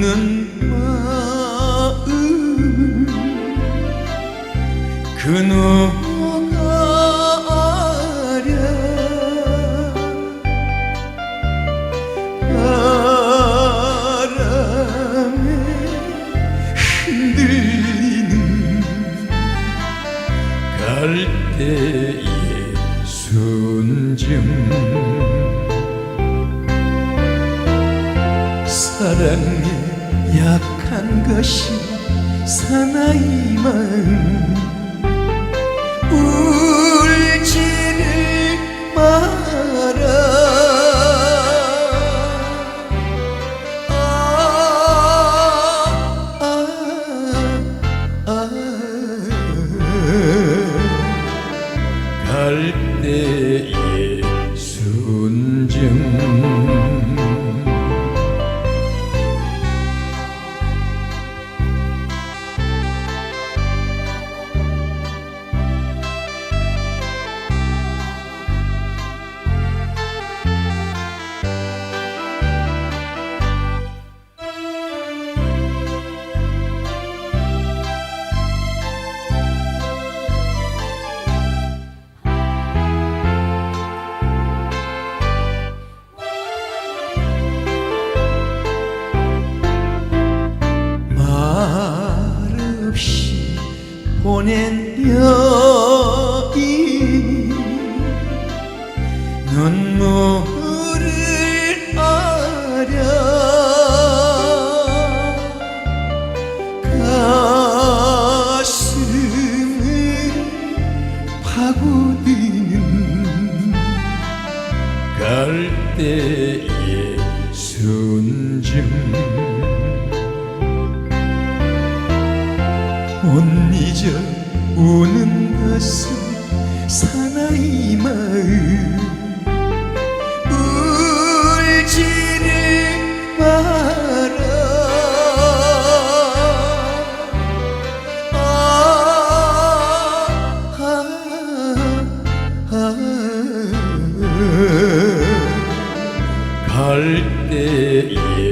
우는 마음 그 누가 아랴 바람에 흔들리는 갈대의 순정 사랑에 약 한 것이 사나이 마음 보낸 여인 눈물을 아랴 가슴을 파고드는 갈대의 순정 못 잊어 우는 것은 사나이 마음. 울지를 마라. 순정